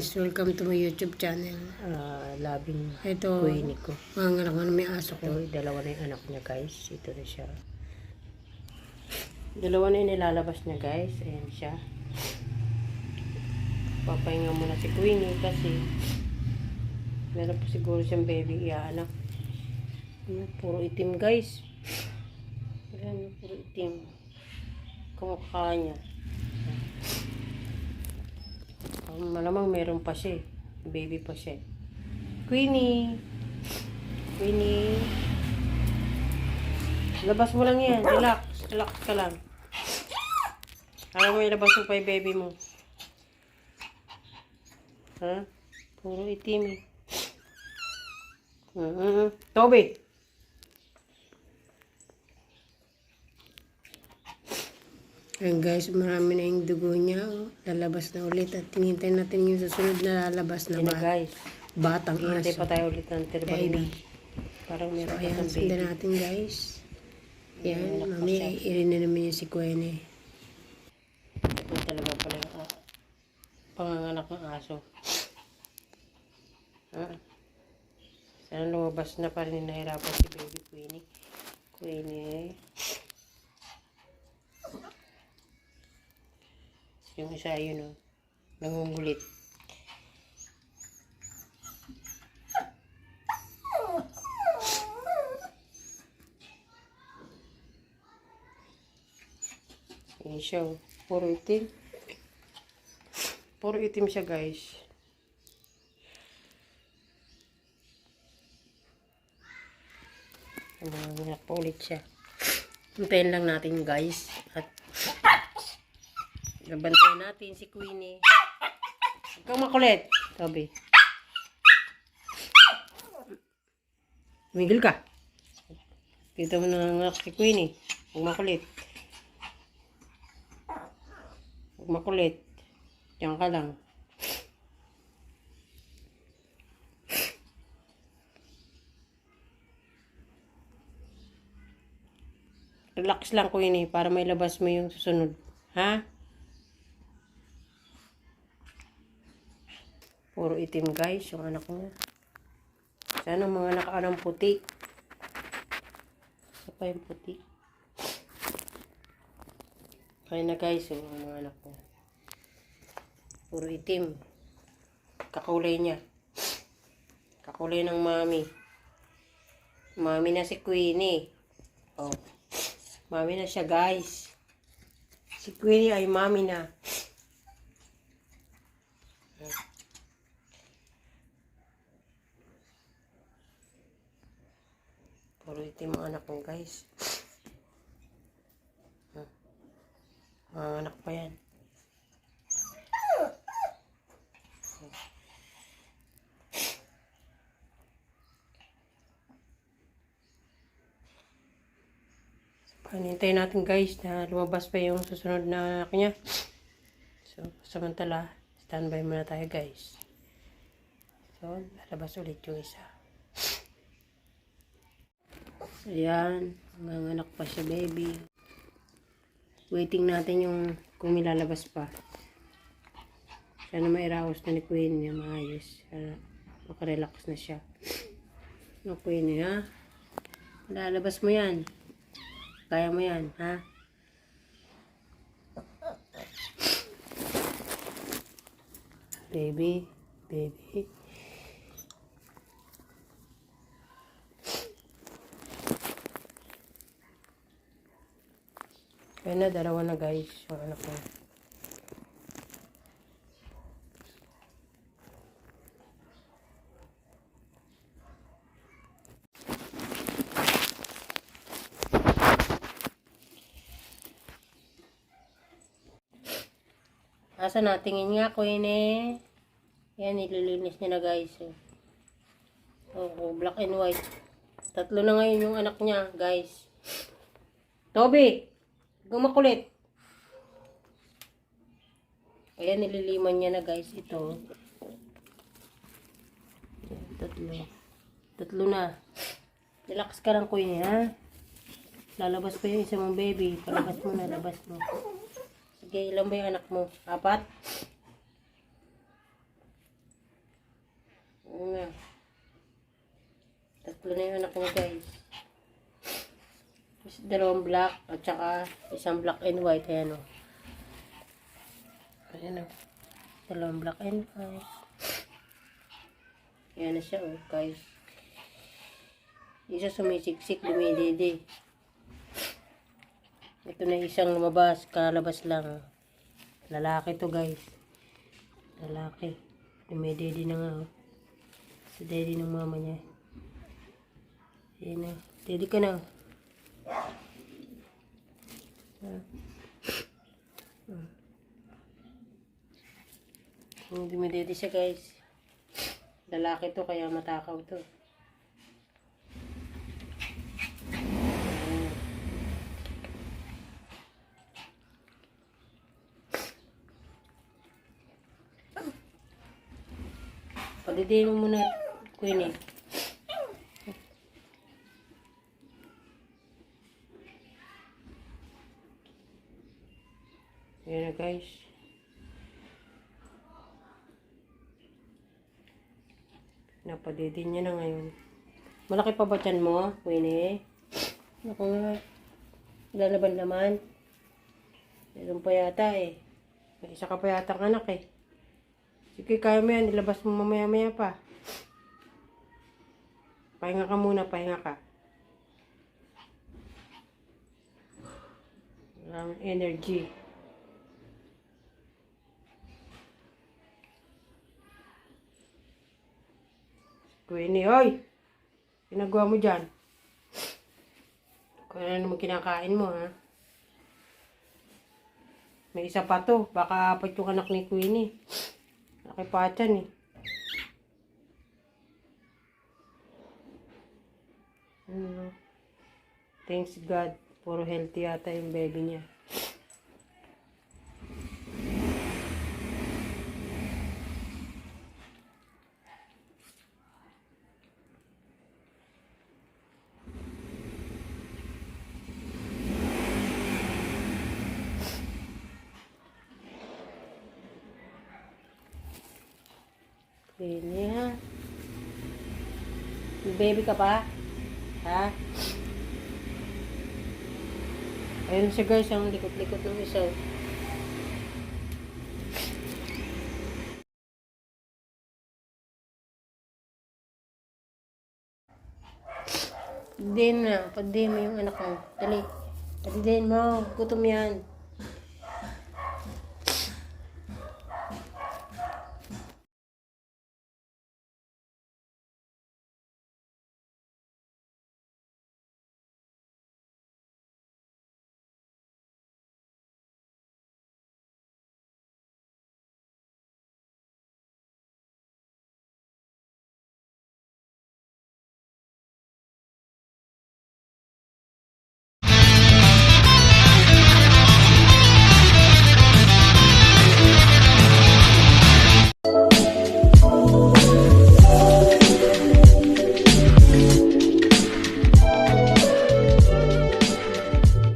guys, welcome to my YouTube channel. ah, labing Ito, kuinik ko. mga anak ko na may aso ko. Ito, dalawa na yung anak niya guys. Ito na siya. Dalawa na yung nilalabas niya guys. Ayan siya. Papahinga muna si Queenie kasi meron pa siguro siyang baby iaanak. Ayan, puro itim guys. Ayan, puro itim. Kumukha niya. Um, malamang meron pa siya eh. Baby pa siya eh. Queenie! Queenie! Labas mo lang yan. Relax. Relax ka lang. Alam mo ilabas mo pa yung baby mo. Ha? Puro itim eh. Mm-hmm. Toby! Ayan guys, marami na yung dugo niya. oh. Lalabas na ulit at hinintay natin yung susunod na lalabas na ba- guys. batang Hintay aso. pa tayo ulit ng Baby. Parang So meron pa ayan, sundan natin guys. Yan, Ayan, mami, irin na naman yung si Kwene. Ito talaga pala yung ah, panganganak ng aso. Ha? Sana lumabas na pa rin nahirapan si baby Queenie. Queenie. Yung isa yun oh. Nangungulit. Yan siya oh. Puro itim. Puro itim siya guys. Nanganganak pa ulit siya. Hintayin lang natin guys. At nabantayan natin si Queenie. Huwag kang makulit. Toby. Migil ka. Kita mo nanganganak si Queenie. Huwag makulit. Huwag makulit. Diyan ka lang. Relax lang eh, para may labas mo yung susunod. Ha? Puro itim guys, yung anak mo. Sana mga nakaanang puti. Isa pa yung puti. Kaya na guys, yung mga anak ko. Puro itim. Kakulay niya. Kakulay ng mami. Mami na si Queenie. Oh. Mami na siya, guys. Si Queenie ay mami na. Puro itim ang anak ko, guys. Mga anak pa yan. Panintay natin guys na lumabas pa yung susunod na anak niya. So, samantala, standby muna tayo guys. So, lalabas ulit yung isa. Ayan, nanganak pa siya baby. Waiting natin yung kung may lalabas pa. Sana mairaos na ni Queen niya maayos. Sana makarelax na siya. No, Queen ha? Lalabas mo yan. Kaya mo yan, ha? Baby, baby. Na, dalawa na guys, yung anak ko. Asa na? Tingin nga ko yun eh. Yan, nililinis niya na guys. Oo, black and white. Tatlo na ngayon yung anak niya, guys. Toby! Gumakulit. Ayan, nililiman niya na guys ito. Tatlo. Tatlo na. Relax ka lang kuya, ha? Lalabas pa yung isang mong baby. Palabas mo na, labas mo. Sige, ilan ba yung anak mo? Apat? Oo nga. Tatlo na yung anak mo guys. Dalawang black at saka isang black and white. Ayan o. Ayan o. Dalawang black and white. Ayan na siya o guys. Isa sumisiksik, dumididi. Ito na isang lumabas, kalabas lang. Lalaki to guys. Lalaki. Dumididi na nga oh. Si daddy ng mama niya. Ayan na. Daddy ka na. Ah. Ah. Yung dumididi siya guys. Lalaki to kaya matakaw to. Ayan. Padidiin mo muna, Queenie. Ayan na guys. Napadidin niya na ngayon. Malaki pa ba tiyan mo, Queenie? Ako nga. Lalaban naman. Meron pa yata eh. May isa ka pa yata ang anak eh. Sige, kaya mo yan. Ilabas mo mamaya-maya pa. Pahinga ka muna, pahinga ka. Walang energy. Queenie, hoy! Ginagawa mo dyan. Kung ano naman kinakain mo, ha? May isa pa to. Baka apat yung anak ni Queenie. Laki eh. Ano? Thanks God. Puro healthy yata yung baby niya. May baby ka pa? Ha? Ayun siya guys, ang likot-likot ng isa. Pagdiin na, pagdiin mo yung anak mo. Dali. Pagdiin mo, gutom yan.